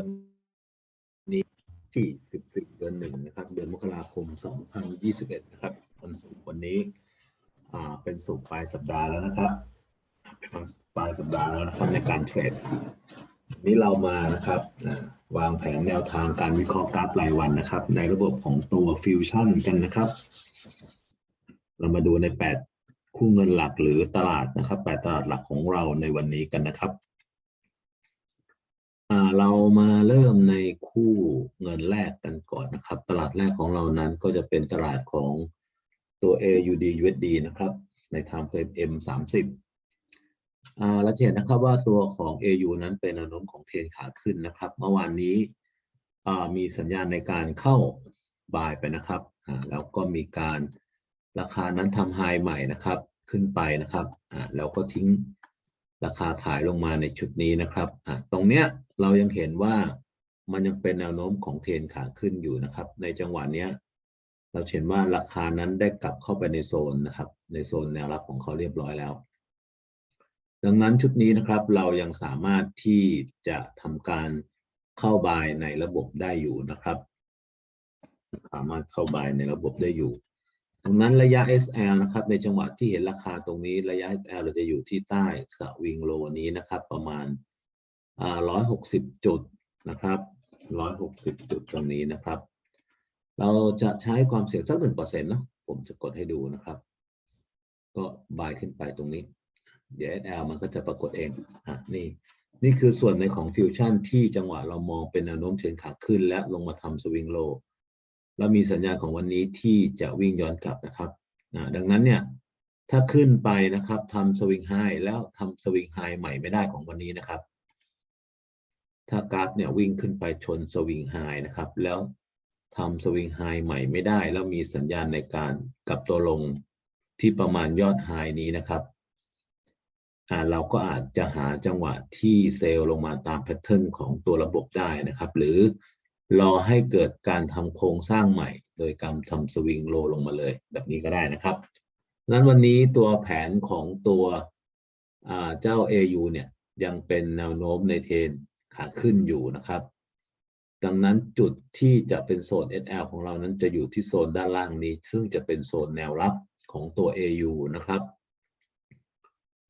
วันนี้ที่ 14 เดือนหนึ่งนะครับ เดือนมกราคม 2021 นะครับวันศุกร์วันนี้ อ่า เป็นศุกร์ปลายสัปดาห์แล้วนะครับ เป็นวันปลายสัปดาห์แล้วนะครับในการเทรดวันนี้เรามานะครับวางแผนแนวทางการวิเคราะห์กราฟรายวันนะครับ ในระบบของตัวฟิวชั่นกันนะครับ เรามาดูใน 8 คู่เงินหลักหรือตลาดนะครับแปดตลาดหลักของเราในวันนี้กันนะครับ เรามาเริ่มในคู่เงินแรกกันก่อนนะครับ ตลาดแรกของเรานั้นก็จะเป็นตลาดของตัว AUD USD นะครับ ใน time frame M 30อ่าเราเห็นนะครับว่าตัวของ AU นั้นเป็นแนวโน้มของเทรนขาขึ้นนะครับ เมื่อวานนี้อ่ามีสัญญาณในการเข้าบายไปนะครับอ่าแล้วก็มีการราคานั้นทำไฮใหม่นะครับขึ้นไปนะครับอ่าแล้วก็ทิ้งราคาขายลงมาในชุดนี้นะครับอะตรงเนี้ย เรายังเห็นว่ามันยังเป็นแนวโน้มของเทรนขาขึ้นอยู่นะครับ ในจังหวะเนี้ย เราเห็นว่าราคานั้นได้กลับเข้าไปในโซนนะครับ ในโซนแนวรับของเขาเรียบร้อยแล้ว ดังนั้นชุดนี้นะครับเรายังสามารถที่จะทำการเข้าบายในระบบได้อยู่นะครับ สามารถเข้าบายในระบบได้อยู่ดังนั้นระยะ SL นะครับ ในจังหวะที่เห็นราคาตรงนี้ระยะ SL เราจะอยู่ที่ใต้สวิงโลนี้นะครับ ประมาณ อ่า160จุดนะครับ160จุดตรงนี้นะครับ เราจะใช้ความเสี่ยงสักหนึ่งเปอร์เซ็นต์นะผมจะกดให้ดูนะครับ ก็บายขึ้นไปตรงนี้ เดี๋ยว SL มันก็จะปรากฏเองอะนี่นี่คือส่วนในของฟิวชั่นที่จังหวะเรามองเป็นแนวโน้มเชิงขาขึ้น และลงมาทำสวิงโลแล้วมีสัญญาณของวันนี้ที่จะวิ่งย้อนกลับนะครับอ่าดังนั้นเนี่ยถ้าขึ้นไปนะครับทำสวิงไฮแล้วทำสวิงไฮใหม่ไม่ได้ของวันนี้นะครับ ถ้ากราฟเนี่ยวิ่งขึ้นไปชนสวิงไฮนะครับ แล้วทำสวิงไฮใหม่ไม่ได้ แล้วมีสัญญาณในการกลับตัวลงที่ประมาณยอดไฮนี้นะครับเราก็อาจจะหาจังหวะที่เซลล์ลงมาตามแพทเทิร์นของตัวระบบได้นะครับ หรือรอให้เกิดการทำโครงสร้างใหม่ โดยการทำสวิงโลลงมาเลย แบบนี้ก็ได้นะครับนั้นวันนี้ตัวแผนของตัวเจ้า AU เนี่ยยังเป็นแนวโน้มในเทรน ขาขึ้นอยู่นะครับ ดังนั้นจุดที่จะเป็นโซน SL ของเรานั้นจะอยู่ที่โซนด้านล่างนี้ ซึ่งจะเป็นโซนแนวรับของตัว AU นะครับ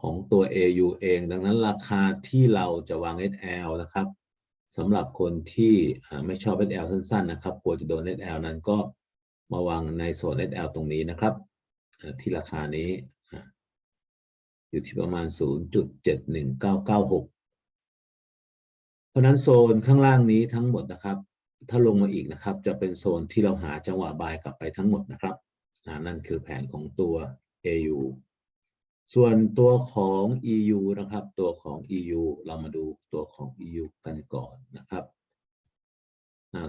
ของตัว AU เอง ดังนั้นราคาที่เราจะวาง SL นะครับสำหรับคนที่ไม่ชอบ SL สั้นๆ นะครับ กลัวจะโดน SL นั้นก็มาวางในโซน SL ตรงนี้นะครับ ที่ราคานี้ อยู่ที่ประมาณ 0.71996 ราะนั้นโซนข้างล่างนี้ทั้งหมดนะครับ ถ้าลงมาอีกนะครับ จะเป็นโซนที่เราหาจังหวะบายกลับไปทั้งหมดนะครับนั่นคือแผนของตัว AU ส่วนตัวของ EU นะครับ ตัวของ EU เรามาดูตัวของ EU กันก่อนนะครับ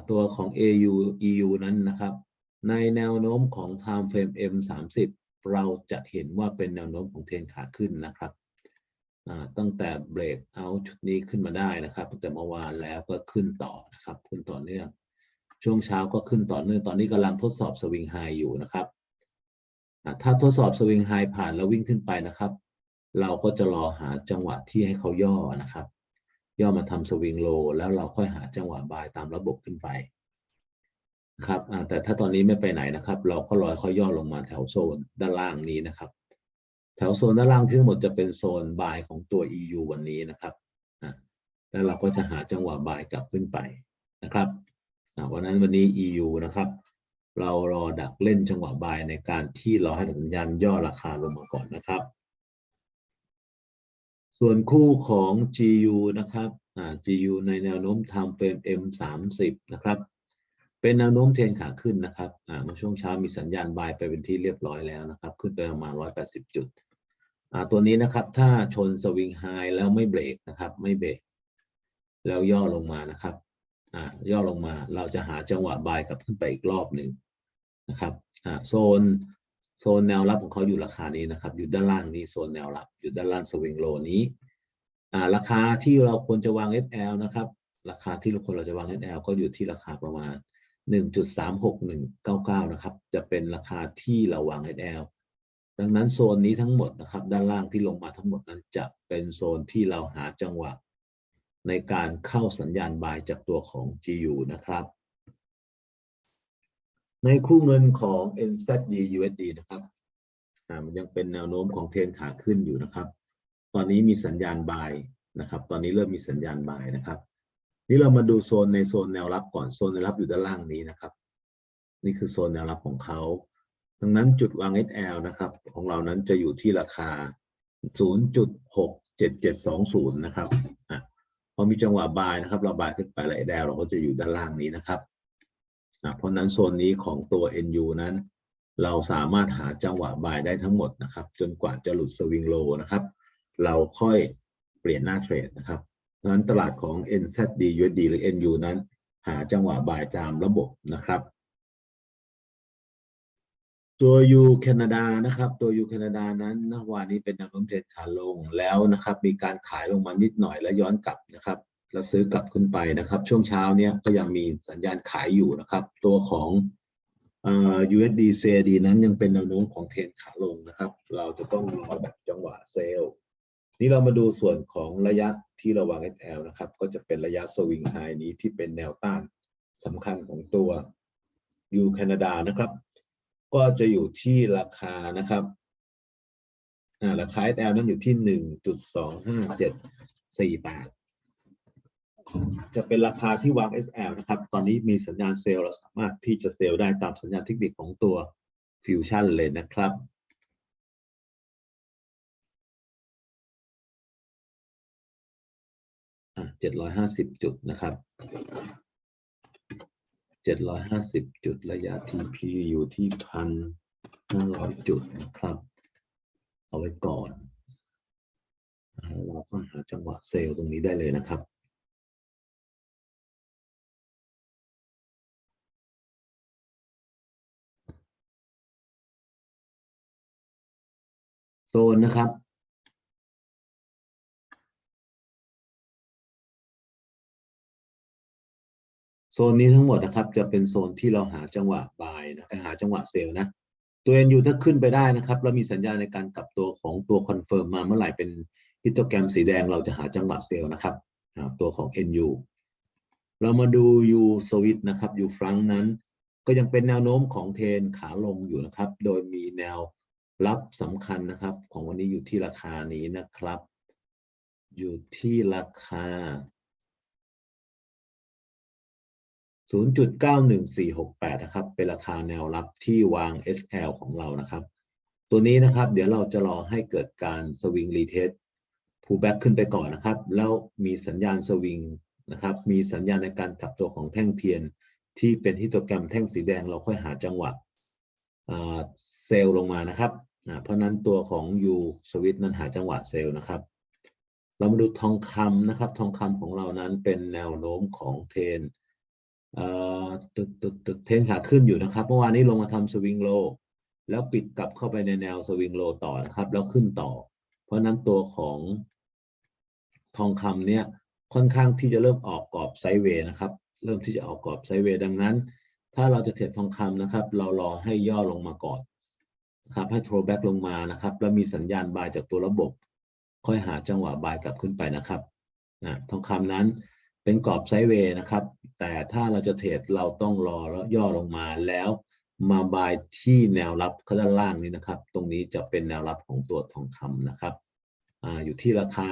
ตัวของ AU EU นั้นนะครับ ในแนวโน้มของ time frame M 30เราจะเห็นว่าเป็นแนวโน้มของเทรนขาขึ้นนะครับ ตั้งแต่เบรกเอาชุดนี้ขึ้นมาได้นะครับตั้งแต่เมื่อวานแล้วก็ขึ้นต่อนะครับ ขึ้นต่อเนื่อง ช่วงเช้าก็ขึ้นต่อเนื่องตอนนี้กำลังทดสอบสวิงไฮอยู่นะครับถ้าทดสอบสวิงไฮผ่านแล้ววิ่งขึ้นไปนะครับ เราก็จะรอหาจังหวะที่ให้เขาย่อนะครับ ย่อมาทำสวิงโลแล้วเราค่อยหาจังหวะบายตามระบบขึ้นไปครับแต่ถ้าตอนนี้ไม่ไปไหนนะครับ เราก็รอเขาย่อลงมาแถวโซนด้านล่างนี้นะครับ แถวโซนด้านล่างทั้งหมดจะเป็นโซนบายของตัว EU วันนี้นะครับแล้วเราก็จะหาจังหวะบายกลับขึ้นไปนะครับวันนั้นวันนี้ EU นะครับ เรารอดักเล่นจังหวะบายในการที่เราให้สัญญาณย่อราคาลงมาก่อนนะครับ ส่วนคู่ของ GU นะครับอ่า GU ในแนวโน้ม time frame M 30 นะครับ เป็นแนวโน้มเทรนขาขึ้นนะครับอ่าเมื่อช่วงเช้ามีสัญญาณบายไปเป็นที่เรียบร้อยแล้วนะครับ ขึ้นไปประมาณ 180 จุด ตัวนี้นะครับ ถ้าชนสวิงไฮแล้วไม่เบรกนะครับ ไม่เบรกแล้วย่อลงมานะครับอ่าย่อลงมา เราจะหาจังหวะบายกลับขึ้นไปอีกรอบหนึ่งนะครับอ่าโซนโซนแนวรับของเขาอยู่ราคานี้นะครับ อยู่ด้านล่างนี้โซนแนวรับ อยู่ด้านล่างสวิงโลนี้อ่าราคาที่เราควรจะวาง SL นะครับ ราคาที่เราควรเราจะวาง SL ก็อยู่ที่ราคาประมาณ 1.36199 นะครับ จะเป็นราคาที่เราวาง SL ดังนั้นโซนนี้ทั้งหมดนะครับ ด้านล่างที่ลงมาทั้งหมดนั้นจะเป็นโซนที่เราหาจังหวะ ในการเข้าสัญญาณบายจากตัวของ GU นะครับ ในคู่เงินของ NZD USD นะครับมันยังเป็นแนวโน้มของเทรนขาขึ้นอยู่นะครับ ตอนนี้มีสัญญาณบายนะครับ ตอนนี้เริ่มมีสัญญาณบายนะครับ นี่เรามาดูโซนในโซนแนวรับก่อนโซนแนวรับอยู่ด้านล่างนี้นะครับ นี่คือโซนแนวรับของเขา ดังนั้นจุดวาง SL นะครับ ของเรานั้นจะอยู่ที่ราคา 0.67720 นะครับอะพอมีจังหวะบายนะครับ เราบายขึ้นไปแล้ว SL เราก็จะอยู่ด้านล่างนี้นะครับอะเพราะนั้นโซนนี้ของตัว NU นั้น เราสามารถหาจังหวะบายได้ทั้งหมดนะครับ จนกว่าจะหลุดสวิงโลนะครับ เราค่อยเปลี่ยนหน้าเทรดนะครับเพราะฉะนั้นตลาดของ NZD USD หรือ NU นั้น หาจังหวะบายตามระบบนะครับ ตัวยูแคนาดานะครับตัวยูแคนาดานั้นเมื่อวานนี้เป็นแนวโน้มเทรนขาลงแล้วนะครับ มีการขายลงมานิดหน่อยแล้วย้อนกลับนะครับแล้วซื้อกลับขึ้นไปนะครับ ช่วงเช้าเนี้ยก็ยังมีสัญญาณขายอยู่นะครับ ตัวของเอ่อ USD CAD นั้นยังเป็นแนวโน้มของเทรนขาลงนะครับ เราจะต้องรอแบบจังหวะเซลล์นี่เรามาดูส่วนของระยะที่เราวาง SL นะครับ ก็จะเป็นระยะสวิงไฮนี้ที่เป็นแนวต้านสำคัญของตัวยูแคนาดานะครับ ก็จะอยู่ที่ราคานะครับอ่าราคา SL นั้นอยู่ที่หนึ่งจุดสองห้าเจ็ดสี่แปดจะเป็นราคาที่วาง SL นะครับ ตอนนี้มีสัญญาณเซลล์เราสามารถที่จะเซลล์ได้ตามสัญญาณเทคนิคของตัวฟิวชั่นเลยนะครับอะเจ็ดร้อยห้าสิบจุดนะครับ เจ็ดร้อยห้าสิบจุดระยะ TP อยู่ที่พันห้าร้อยจุดนะครับ เอาไว้ก่อน เราก็หาจังหวะเซลล์ตรงนี้ได้เลยนะครับโซนนะครับ โซนนี้ทั้งหมดนะครับ จะเป็นโซนที่เราหาจังหวะบายนะหาจังหวะเซลล์นะ ตัว NU ถ้าขึ้นไปได้นะครับแล้วมีสัญญาณในการกลับตัวของตัวคอนเฟิร์มมาเมื่อไหร่เป็นฮิตโตแกรมสีแดงเราจะหาจังหวะเซลล์นะครับตัวของ NU เรามาดู U switch นะครับ U franc นั้น ก็ยังเป็นแนวโน้มของเทรนขาลงอยู่นะครับ โดยมีแนวรับสำคัญนะครับ ของวันนี้อยู่ที่ราคานี้นะครับ อยู่ที่ราคา 0.91468 นะครับ เป็นราคาแนวรับที่วาง SL ของเรานะครับ ตัวนี้นะครับเดี๋ยวเราจะรอให้เกิดการสวิงรีเทส pullback ขึ้นไปก่อนนะครับ แล้วมีสัญญาณสวิงนะครับ มีสัญญาณในการกลับตัวของแท่งเทียน ที่เป็นฮิตโตแกรมแท่งสีแดงเราค่อยหาจังหวะเซลล์ลงมานะครับ เพราะนั้นตัวของ U switch นั้นหาจังหวะเซลล์นะครับ เรามาดูทองคำนะครับ ทองคำของเรานั้นเป็นแนวโน้มของเทรน ตึกตึกตึกเทนขาขึ้นอยู่นะครับ เมื่อวานนี้ลงมาทำสวิงโล แล้วปิดกลับเข้าไปในแนวสวิงโลต่อนะครับ แล้วขึ้นต่อ เพราะนั้นตัวของทองคำเนี่ยค่อนข้างที่จะเริ่มออกกรอบไซด์เวย์นะครับ เริ่มที่จะออกกรอบไซด์เวย์ดังนั้น ถ้าเราจะเทรดทองคำนะครับ เรารอให้ย่อลงมาก่อนครับให้โทรแบ็กลงมานะครับ แล้วมีสัญญาณบายจากตัวระบบ ค่อยหาจังหวะบายกลับขึ้นไปนะครับนะทองคำนั้น เป็นกรอบไซด์เวย์นะครับ แต่ถ้าเราจะเทรดเราต้องรอแล้วย่อลงมาแล้วมาบายที่แนวรับข้างล่างนี้นะครับ ตรงนี้จะเป็นแนวรับของตัวทองคำนะครับออยู่ที่ราคา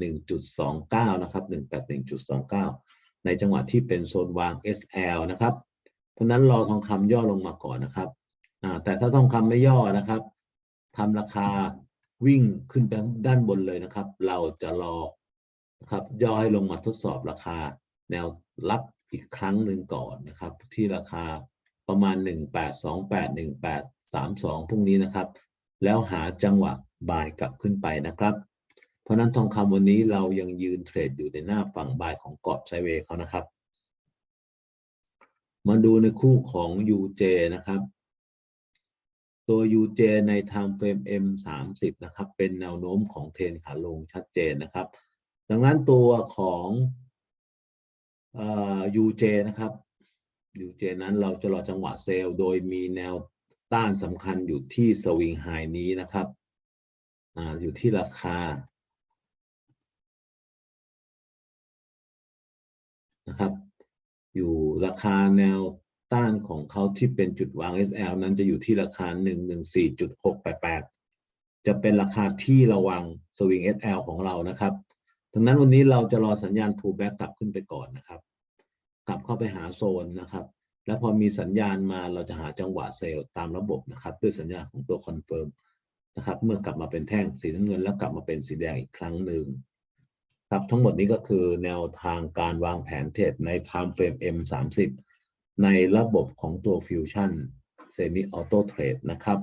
181.29 นะครับ 181.29 ในจังหวะที่เป็นโซนวาง SL นะครับ เพราะนั้นรอทองคำย่อลงมาก่อนนะครับแต่ถ้าทองคำไม่ย่อนะครับทำราคาวิ่งขึ้นไปด้านบนเลยนะครับ เราจะรอ นะครับย่อให้ลงมาทดสอบราคาแนวรับอีกครั้งหนึ่งก่อนนะครับ ที่ราคาประมาณ 1828 1832พรุ่งนี้นะครับ แล้วหาจังหวะบายกลับขึ้นไปนะครับ เพราะนั้นทองคำวันนี้เรายังยืนเทรดอยู่ในหน้าฝั่งบายของกรอบไซเวย์เขานะครับ มาดูในคู่ของ UJ นะครับตัว UJ ใน time frame M 3 0 นะครับ เป็นแนวโน้มของเทรนขาลงชัดเจนนะครับ ดังนั้นตัวของเอ่อ UJ นะครับ UJ นั้นเราจะรอจังหวะเซลล์โดยมีแนวต้านสำคัญอยู่ที่สวิงไฮนี้นะครับออยู่ที่ราคานะครับ อยู่ราคาแนวต้านของเขาที่เป็นจุดวาง SL นั้นจะอยู่ที่ราคา 114.688 จะเป็นราคาที่ระวังสวิง SL ของเรานะครับ ดังนั้นวันนี้เราจะรอสัญญาณ pullback กลับขึ้นไปก่อนนะครับ กลับเข้าไปหาโซนนะครับ แล้วพอมีสัญญาณมาเราจะหาจังหวะเซลล์ตามระบบนะครับ ด้วยสัญญาณของตัวคอนเฟิร์มนะครับ เมื่อกลับมาเป็นแท่งสีน้ำเงิน แล้วกลับมาเป็นสีแดงอีกครั้งหนึ่งครับทั้งหมดนี้ก็คือแนวทางการวางแผนเทรดใน time frame M30 ในระบบของตัว Fusion Semi Auto Trade นะครับ